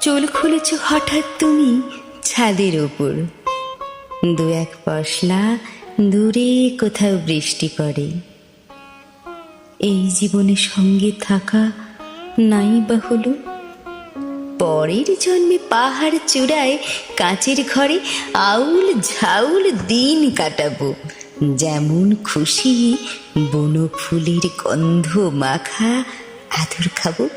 চুল খুলেছ হঠাৎ তুমি ছাদের ওপর। দু এক পশলা দূরে কোথাও বৃষ্টি পড়ে। এই জীবনে সঙ্গে থাকা নাই বা হলো? পরের জন্মে পাহাড় চূড়ায় কাঁচের ঘরে আউল ঝাউল দিন কাটাবো। যেমন খুশি বনো ফুলের গন্ধ মাখা আদর খাব।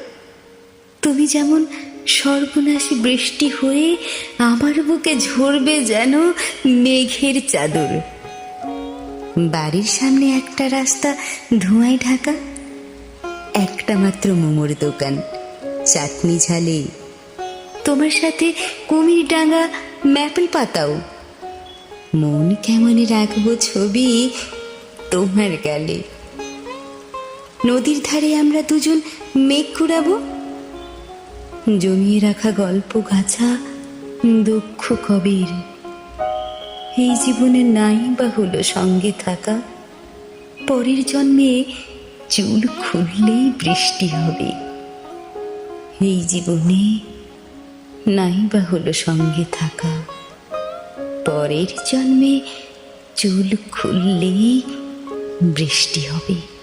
তুমি যেমন সর্বনাশী বৃষ্টি হয়ে আমার বুকে ঝরবে যেন মেঘের চাদর। বাড়ির সামনে একটা রাস্তা, ধোঁয়ায় ঢাকা, একটা মাত্র মোমোর দোকান, চাটনি ঝালে। তোমার সাথে কুমির ডাঙ্গা, ম্যাপল পাতাও। মন কেমন রাখব ছবি তোমার গালে। নদীর ধারে আমরা দুজন মেঘ কুড়াবো জমিয়ে রাখা গল্প গাছা, দুঃখ কবির। এই জীবনে নাই বা হলো সঙ্গে থাকা। পরের জন্মে চুল খুললেই বৃষ্টি হবে। এই জীবনে নাই বা হলো সঙ্গে থাকা। পরের জন্মে চুল খুললেই বৃষ্টি হবে।